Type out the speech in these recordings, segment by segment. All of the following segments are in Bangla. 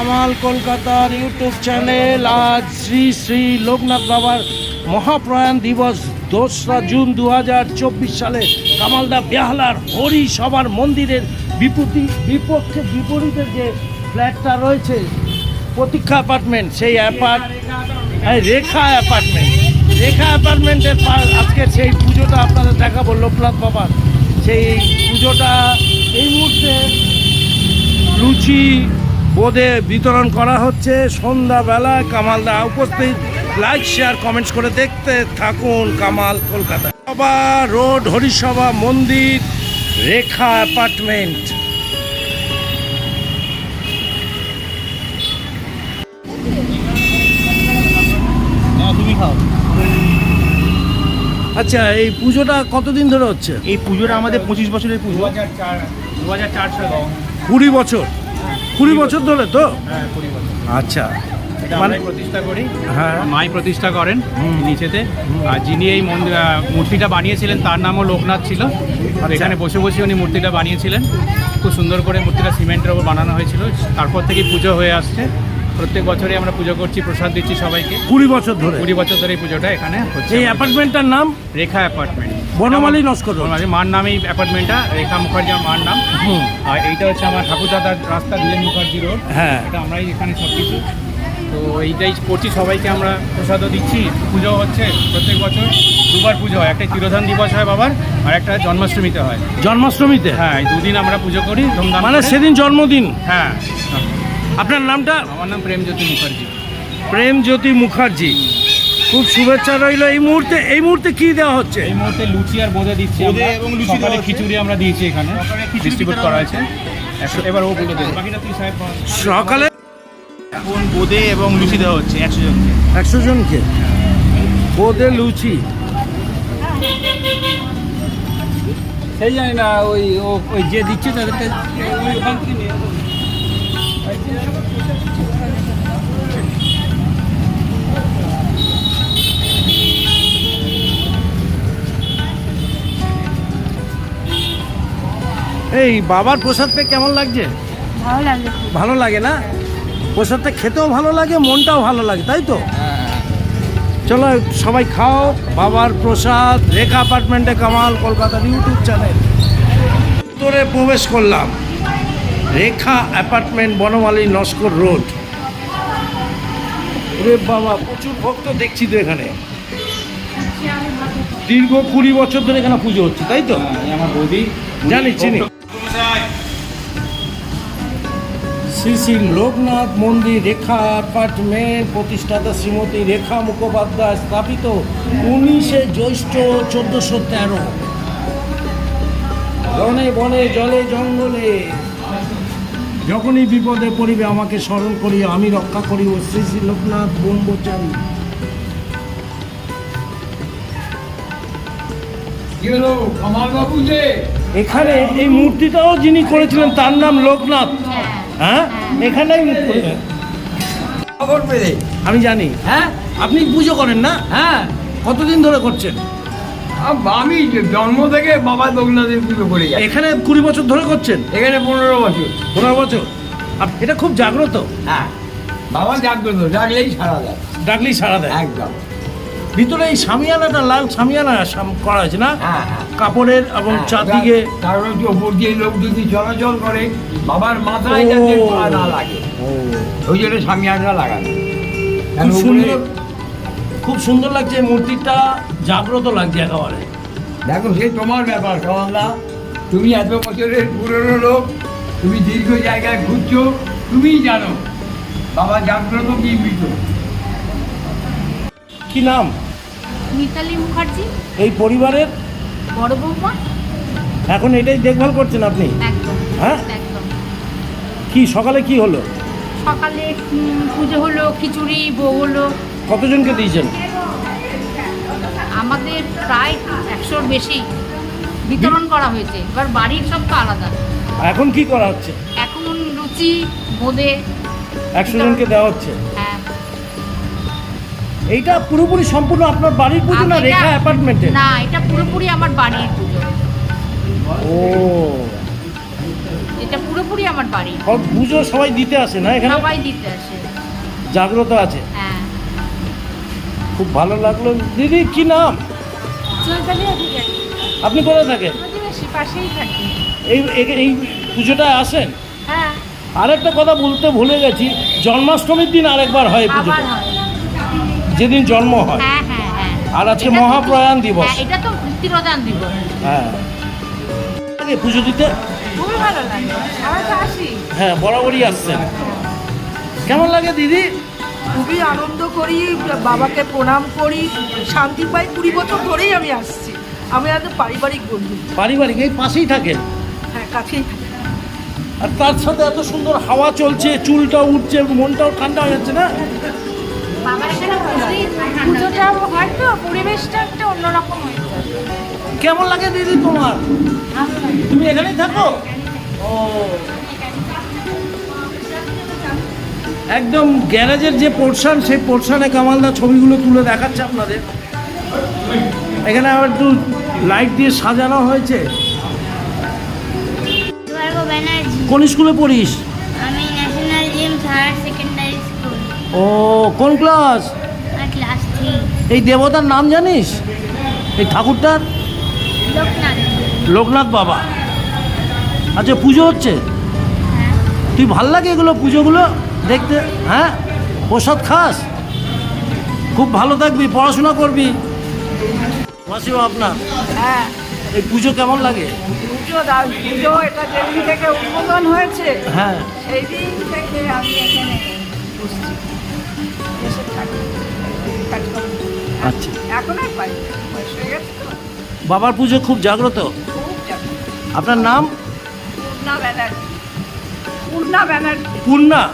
কামাল কলকাতার ইউটিউব চ্যানেল। আজ শ্রী শ্রী লোকনাথ বাবার মহাপ্রয়াণ দিবস, দোসরা জুন দু হাজার চব্বিশ সালে। কামালদা বেহালার হরি সবার মন্দিরের বিপত্তি, বিপক্ষে বিপরীতে যে ফ্ল্যাটটা রয়েছে, প্রতীক্ষা অ্যাপার্টমেন্ট, সেই অ্যাপার্ট রেখা অ্যাপার্টমেন্ট। রেখা অ্যাপার্টমেন্টের আজকে সেই পুজোটা আপনাদের দেখাবো লোকনাথ বাবার। সেই পুজোটা এই মুহূর্তে লুচি বোঁদে বিতরণ করা হচ্ছে। সন্ধ্যাবেলায় কামালদা উপস্থিত। লাইক শেয়ার কমেন্টস করে দেখতে থাকুন কামাল কলকাতা। সভা রোড হরিসভা মন্দির রেখা অ্যাপার্টমেন্ট আচ্ছা এই পুজোটা কতদিন ধরে হচ্ছে? এই পুজোটা আমাদের পঁচিশ বছরের পুজো। দু হাজার চার দু হাজার চার সাল কুড়ি বছর। কুড়ি বছর ধরে তো? হ্যাঁ কুড়ি বছর। আচ্ছা। মানে প্রতিষ্ঠা করি। হ্যাঁ। মাই প্রতিষ্ঠা করেন। নিচেতে। আর যিনি এই মূর্তিটা বানিয়েছিলেন তার নামও লোকনাথ ছিল। আচ্ছা। আর এখানে বসে বসে উনি মূর্তিটা বানিয়েছিলেন। খুব সুন্দর করে মূর্তিটা সিমেন্টের ওপর বানানো হয়েছিল। তারপর থেকে পুজো হয়ে আসছে। প্রত্যেক বছরই আমরা পুজো করছি প্রসাদ দিচ্ছি সবাইকে। কুড়ি বছর ধরে? কুড়ি বছর ধরে এই পুজোটা এখানে হচ্ছে এই অ্যাপার্টমেন্টটার নাম? রেখা অ্যাপার্টমেন্ট বনমালী নস্কর। বনমালী মার নাম এই অ্যাপার্টমেন্টটা রেখা মুখার্জি আমার মার নাম। হুম। আর এইটা হচ্ছে আমার ঠাকুরদাদার রাস্তা ধীরেন মুখার্জি রোড। হ্যাঁ। এটা আমরাই এখানে সব কিছু তো এইটাই করছি সবাইকে আমরা প্রসাদও দিচ্ছি। পুজো হচ্ছে প্রত্যেক বছর। দুবার পুজো হয়। একটা তিরোধান দিবস হয় বাবার আর একটা জন্মাষ্টমীতে হয়। জন্মাষ্টমীতে? হ্যাঁ এই দুদিন আমরা পুজো করি ধুমধাম মানে সেদিন জন্মদিন? হ্যাঁ। আপনার নামটা? আমার নাম প্রেমজ্যোতি মুখার্জি। প্রেমজ্যোতি মুখার্জি। খুব শুভেচ্ছা রইল। এই মুহূর্তে এই মুহূর্তে কি দেওয়া হচ্ছে? এই মুহূর্তে লুচি আর বোঁদে দিচ্ছি বোঁদে। এবং লুচি সকালে খিচুড়ি আমরা দিয়েছি এখানে। ডিস্ট্রিবিউট করা হয়েছে। এবার ও বলে দেবে। বাকিটা তুই সাহেব সকালে এখন বোঁদে এবং লুচি দেওয়া হচ্ছে একশো জনকে। একশো জনকে? বোদে লুচি? সেই জানি না ওই ও ওই যে দিচ্ছে তাদেরকে ওই এই বাবার প্রসাদ পেয়ে কেমন লাগছে? ভালো লাগে। না? প্রসাদটা খেতেও ভালো লাগে মনটাও ভালো লাগে তাই তো? চলো সবাই খাও বাবার প্রসাদ রেখা অ্যাপার্টমেন্টে কামাল কলকাতার ইউটিউব চ্যানেল। ভিতরে প্রবেশ করলাম রেখা অ্যাপার্টমেন্ট বনমালী নস্কর রোড। রে বাবা প্রচুর ভক্ত দেখছি তো এখানে। দীর্ঘ কুড়ি বছর ধরে এখানে পুজো হচ্ছে তাই তো? হ্যাঁ, আমার বৌদি। জানি চিনি। শ্রী শ্রী লোকনাথ মন্দির রেখা অ্যাপার্টমেন্ট প্রতিষ্ঠাতা শ্রীমতী রেখা মুখোপাধ্যায় স্থাপিত উনিশে জ্যৈষ্ঠ চোদ্দোশো তেরো। বনে বনে জলে জঙ্গলে। যখনই বিপদে পড়িবে আমাকে স্মরণ করিও আমি রক্ষা করিব শ্রী শ্রী লোকনাথ ব্রহ্মচারী। এখানে এই মূর্তিটাও যিনি করেছিলেন তার নাম লোকনাথ। হ্যাঁ? এখানেই খবর পেলে? আমি জানি। হ্যাঁ? আপনি পুজো করেন না? হ্যাঁ। কতদিন ধরে করছেন? আমি জন্ম থেকে বাবা লোকনাথের পুজো করে যাই। এখানে কুড়ি বছর ধরে করছেন? এখানে পনেরো বছর। পনেরো বছর। এটা খুব জাগ্রত? হ্যাঁ। বাবা জাগ্রত ডাকলেই সারা দেয়। ডাকলেই সারা দেয়। একদম। ভিতরে এই সামিয়ানাটা লাল সামিয়ানা সাম- করা আছে না? হ্যাঁ হ্যাঁ। কাপড়ের এবং হ্যাঁ, চারদিকে তার- কারণ হচ্ছে ওপর দিয়ে লোক যদি চলাচল করে বাবার মাথায় যাতে পা না লাগে। ওই জন্য সামিয়ানরা লাগানো। খুব সুন্দর খুব সুন্দর লাগছে এই মূর্তিটা জাগ্রত লাগছে একেবারে। দেখো সে তোমার ব্যাপার কামালদা। তুমি এত বছরের পুরনো লোক তুমি দীর্ঘ জায়গায় ঘুরছো তুমিই জানো বাবা জাগ্রত কি মৃত। কি নাম? মিতালি মুখার্জি। এই পরিবারের? বড় বৌমা। এখন এটাই দেখভাল করছেন আপনি? একদম হ্যাঁ? একদম। কি সকালে কি হলো? সকালে পুজো হলো খিচুড়ি ভোগ হলো। কতজনকে দিয়েছেন? আমাদের প্রায় একশোর বেশি বিতরণ করা হয়েছে। এবার বাড়ির সব তো আলাদা। এখন কি করা হচ্ছে? এখন লুচি বোঁদে একশো জনকে দেওয়া হচ্ছে? এইটা পুরোপুরি সম্পূর্ণ আপনার বাড়ির পুজো না রেখা অ্যাপার্টমেন্টে না এটা পুরোপুরি আমার বাড়ির পুজো। ও। এটা পুরোপুরি আমার বাড়ি সব পুজো সবাই দিতে আসে না এখানে? সবাই দিতে আসে। জাগ্রত আছে? হ্যাঁ। খুব ভালো লাগল। দিদি কি নাম? চৈতালি অধিকারী। আপনি কোথায় থাকেন? পাশেই থাকি। এই এই- এই পুজোটায় আসেন? হ্যাঁ। আরেকটা কথা বলতে ভুলে গেছি। জন্মাষ্টমীর দিন আরেকবার হয় পুজোটা। হয়। যেদিন জন্ম হয়। হ্যাঁ হ্যাঁ হ্যাঁ। আর আজকে এটা তো- মহাপ্রয়াণ দিবস। হ্যাঁ, এটা তো তিরোদান দিবস। হ্যাঁ। আগে পুজো দিতে? খুবই ভালো লাগে। আমরা তো আসি। হ্যাঁ বরাবরই আসছেন। কেমন লাগে দিদি? খুবই আনন্দ করি বাবাকে প্রণাম করি শান্তি পাই। কুড়ি বছর ধরেই আমি আসছি। আমি একদম পারিবারিক বন্ধু। পারিবারিক এই পাশেই থাকেন? হ্যাঁ কাছেই থাকি। আর তার সাথে এত সুন্দর হাওয়া চলছে চুলটা উঠছে মনটাও ঠান্ডা হয়ে যাচ্ছে না? পুজোটা হয় তো পরিবেশটা একটা অন্যরকম হয়ে। কেমন লাগে দিদি তোমার? তুমি এখানেই থাকো? ও। একদম গ্যারেজের যে পোর্শন সেই পোর্শনে কামালদা ছবিগুলো তুলে দেখাচ্ছে আপনাদের। এখানে আবার একটু লাইট দিয়ে সাজানো হয়েছে। কোন স্কুলে পড়িস? আমি ন্যাশনাল জিম সেকেন্ডারি স্কুল ও কোন ক্লাস? এই দেবতার নাম জানিস? এই ঠাকুরটার? লোকনাথ। লোকনাথ বাবা। আচ্ছা পুজো হচ্ছে? হ্যাঁ। তুই ভালো লাগে এগুলো পুজোগুলো? দেখতে হ্যাঁ? প্রসাদ খাস? খুব ভালো থাকবি পড়াশোনা করবি। মাসিমা আপনার। হ্যাঁ। এই পুজো কেমন লাগে? পুজো পুজো এটা যেদিন থেকে উদ্বোধন হয়েছে হ্যাঁ। সেই দিন থেকে আমি এখানে আচ্ছা। এখন আর পাই না। বয়স হয়ে গেছে তো। বাবার পুজো খুব জাগ্রত? খুব জানি আপনার নাম? পূর্ণা ব্যানার্জি। পূর্ণা ব্যানার্জি। পূর্ণা?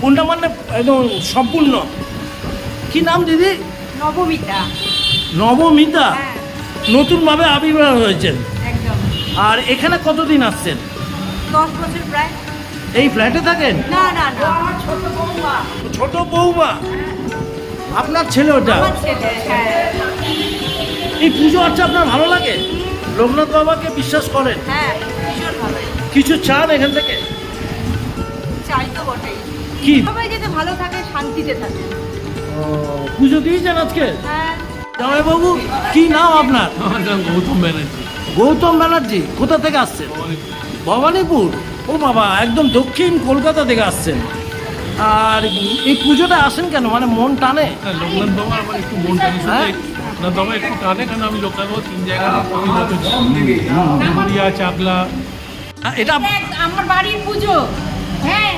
পূর্ণা মানে একদম সম্পূর্ণ। কি নাম দিদি? নবমিতা। নবমিতা? হ্যাঁ। নতুনভাবে আবির্ভাব হয়েছেন। একদম। আর এখানে কতদিন আসছেন? দশ বছর প্রায়। এই ফ্ল্যাটে থাকেন? না না না। আমার ছোট বৌমা। ছোট বৌমা? আপনার ছেলে ওটা? হ্যাঁ। এই পুজো আচ্ছা আপনার ভালো লাগে? লোকনাথ বাবাকে বিশ্বাস করেন? হ্যাঁ কিছু চান এখান থেকে? চাই তো বটেই। কি? সবাই যাতে ভালো থাকে শান্তিতে থাকে। পুজো দিয়েছেন আজকে? হ্যাঁ। জামাইবাবু কি নাম আপনার? গৌতম ব্যানার্জি। গৌতম ব্যানার্জি কোথা থেকে আসছেন? ভবানীপুর? ও বাবা একদম দক্ষিণ কলকাতা থেকে আসছেন। আর এই পুজোটা আসেন কেন? মানে মন টানে? লোকনাথ বাবা আমার একটু মন টানে হ্যাঁ? লোকনাথ বাবা একটু টানে কারণ আমি লোকনাথ বাবা তিন জায়গায় প্রতি চাকলা। এটা আমার বাড়ির পুজো। হ্যাঁ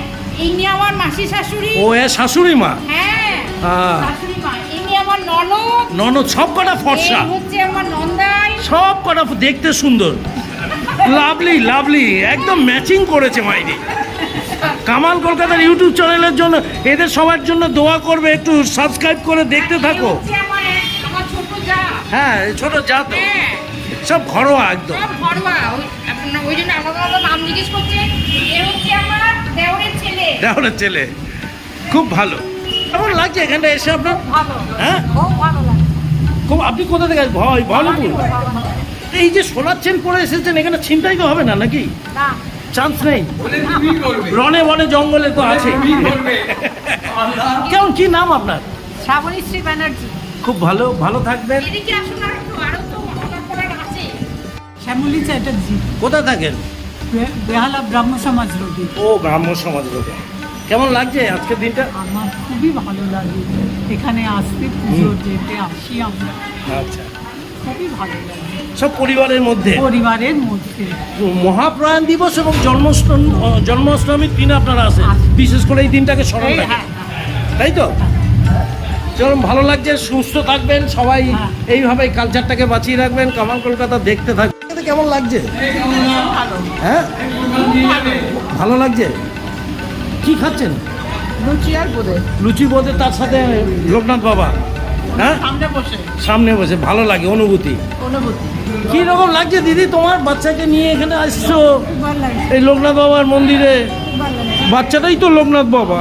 আমার মাসি শাশুড়ি। ও এ শাশুড়ি মা? হ্যাঁ হ্যাঁ। শাশুড়ি মা। এই আমার ননদ। ননদ সব কটা ফর্সা। এই হচ্ছে আমার নন্দাই। সব কটা দেখতে সুন্দর। লাভলি লাভলি একদম ম্যাচিং করেছে মাইরি। কামাল কলকাতার ইউটিউব চ্যানেলের জন্য এদের সবার জন্য দোয়া করবে একটু সাবস্ক্রাইব করে দেখতে থাকো। হ্যাঁ ছোট যা তো। হ্যাঁ। সব ঘরোয়া একদম। দেওরের ছেলে। খুব ভালো। কেমন লাগছে এখানটা এসে আপনার? হ্যাঁ? খুব ভালো আপনি কোথা থেকে? ভয় ভবানীপুর এই যে সোনার চেন পরে এসেছেন এখানে ছিনতাই তো হবে না নাকি? না। চান্স নেই। রনে বনে জঙ্গলে তো আছে। কেমন কি নাম আপনার? শ্রাবণী শ্রী ব্যানার্জি। খুব ভালো ভালো থাকবেন। এদিকে আসুন আর একটু আরও তো অর্ডার করার আছে। শ্যামলী চ্যাটার্জি। কোথায় থাকেন? বেহালা ব্রাহ্ম সমাজ রোডে। ও ব্রাহ্ম সমাজ লোকে কেমন লাগছে আজকের দিনটা? আমার খুবই ভালো লাগে। এখানে আসতে পুজো যেতে আসি আমরা। আচ্ছা। খুবই ভালো লাগে। সব পরিবারের মধ্যে? পরিবারের মধ্যে। মহাপ্রয়াণ দিবস এবং জন্মাষ্টমী জন্মাষ্টমীর দিন আপনারা আসেন? বিশেষ করে এই দিনটাকে স্মরণ রাখেন। হ্যাঁ তাই তো? চলো ভালো লাগছে সুস্থ থাকবেন সবাই। হ্যাঁ। এইভাবে কালচারটাকে বাঁচিয়ে রাখবেন। কামাল কলকাতা দেখতে থাকবেন কেমন লাগছে? হ্যাঁ? ভালো লাগছে? কি খাচ্ছেন? লুচি আর বোধে লুচি বোধে তার সাথে লোকনাথ বাবা। হ্যাঁ? সামনে বসে। ভালো লাগে অনুভূতি। কি রকম লাগছে দিদি তোমার? বাচ্চাকে নিয়ে এখানে আসছো? এই লোকনাথ বাবার মন্দিরে? বাচ্চাটাই তো লোকনাথ বাবা।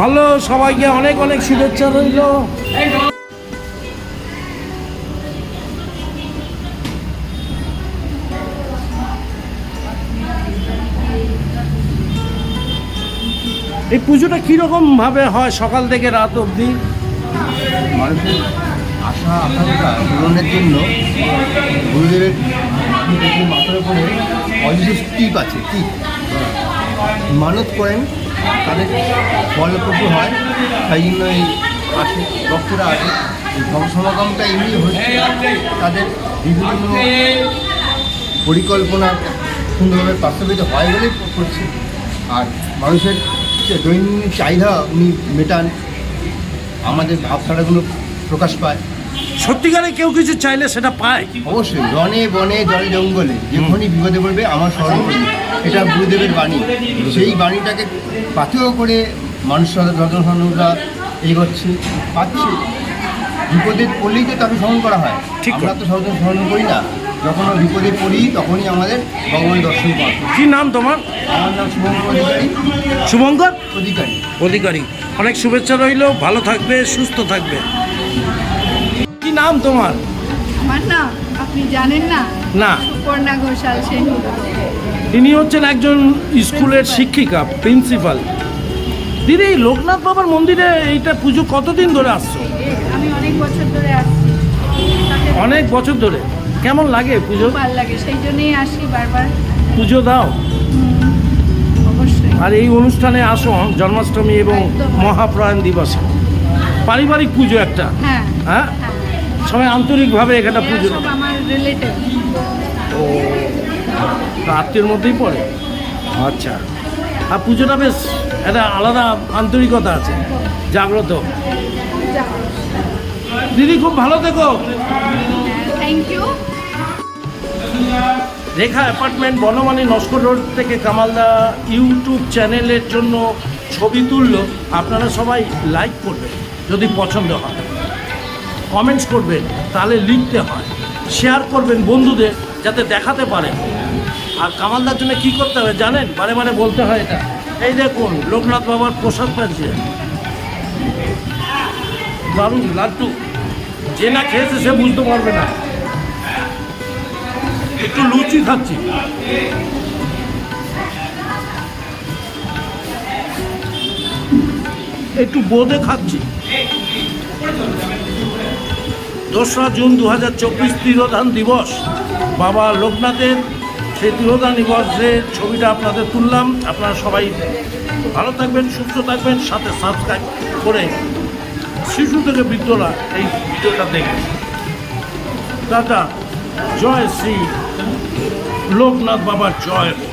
ভালো সবাইকে অনেক অনেক শুভেচ্ছা রইল। এই পুজোটা কীরকম ভাবে হয় সকাল থেকে রাত অবধি? মানুষের আশা, আকাঙ্ক্ষা পূরণের জন্য গুরুদেবের মাথার উপরে অজস্র টিপ আছে, টিপ। মানত করেন, তাদের ফলপ্রসূ হয়, তাই জন্য এই আসে, ভক্তরা আসে। সমাগমটা এমনি হচ্ছে, তাদের বিভিন্ন পরিকল্পনা সুন্দরভাবে বাস্তবিত হয় বলেই করছে। আর মানুষের দৈনন্দিন চাহিদা উনি মেটান আমাদের ভাবধারাগুলো প্রকাশ পায়। সত্যিকারে কেউ কিছু চাইলে সেটা পায়। অবশ্যই বনে বনে জলে জঙ্গলে যখনই বিপদে পড়বে আমার স্মরণ করি এটা গুরুদেবের বাণী। সেই বাণীটাকে পাথেয় করে মানুষ জনসাধারণরা এগোচ্ছে পাচ্ছে। বিপদে পড়লেই তো তাকে স্মরণ করা হয়। ঠিক। আমরা তো সহজে স্মরণ করি না। যখন বিপদে পড়ি তখনই আমাদের ভগবান দর্শন পাওয়া কি নাম তোমার? আমার নাম শুভঙ্কর অধিকারী। শুভঙ্কর? অধিকারী। অধিকারী। অনেক শুভেচ্ছা রইল ভালো থাকবে সুস্থ থাকবে। কি নাম তোমার? আমার না আপনি জানেন না? না। সুপর্ণা ঘোষাল সেন। ইনি হচ্ছেন একজন স্কুলের শিক্ষিকা প্রিন্সিপাল। দিদি এই লোকনাথ বাবার মন্দিরে এইটা পুজো কতদিন ধরে আসছো? আমি অনেক বছর ধরে আসছি। অনেক বছর ধরে? কেমন লাগে পুজো? ভালো লাগে সেই জন্যই আসি বারবার। পুজো দাও। আর এই অনুষ্ঠানে আসো জন্মাষ্টমী এবং। মহাপ্রয়াণ দিবসে। পারিবারিক পুজো একটা। হ্যাঁ। হ্যাঁ? সবাই আন্তরিকভাবে এখানে পুজো ও আত্মীয়ের মধ্যেই পড়ে? আচ্ছা। আর পুজোটা বেশ একটা আলাদা আন্তরিকতা আছে। জাগ্রত। দিদি খুব ভালো থেকো। Thank you Rekha apartment Banamali Naskar road থেকে কামালদা ইউটিউব চ্যানেলের জন্য ছবি তুললো। আপনারা সবাই লাইক করবেন, যদি পছন্দ হয়। কমেন্টস করবেন, তাহলে লিখতে হয়। শেয়ার করবেন বন্ধুদের, যাতে দেখাতে পারে। আর কামালদার জন্য কী করতে হবে জানেন? বারে বারে বলতে হয় এটা। এই দেখুন, লোকনাথ বাবার প্রসাদ পাচ্ছে দারুণ, লাড্ডু। যে না খেয়েছে সে বুঝতে পারবে না। একটু লুচি খাচ্ছি। একটু বোঁদে খাচ্ছি। দোসরা জুন দু হাজার চব্বিশ তিরোধান দিবস। বাবা লোকনাথের সেই তিরোধান দিবসের ছবিটা আপনাদের তুললাম। আপনারা সবাই ভালো থাকবেন, সুস্থ থাকবেন, সাথে সাবস্ক্রাইব করে শিশু থেকে বৃদ্ধরা এই ভিডিওটা দেখবেন। টাটা, জয় শ্রী লোকনাথ বাবার জয় হোক।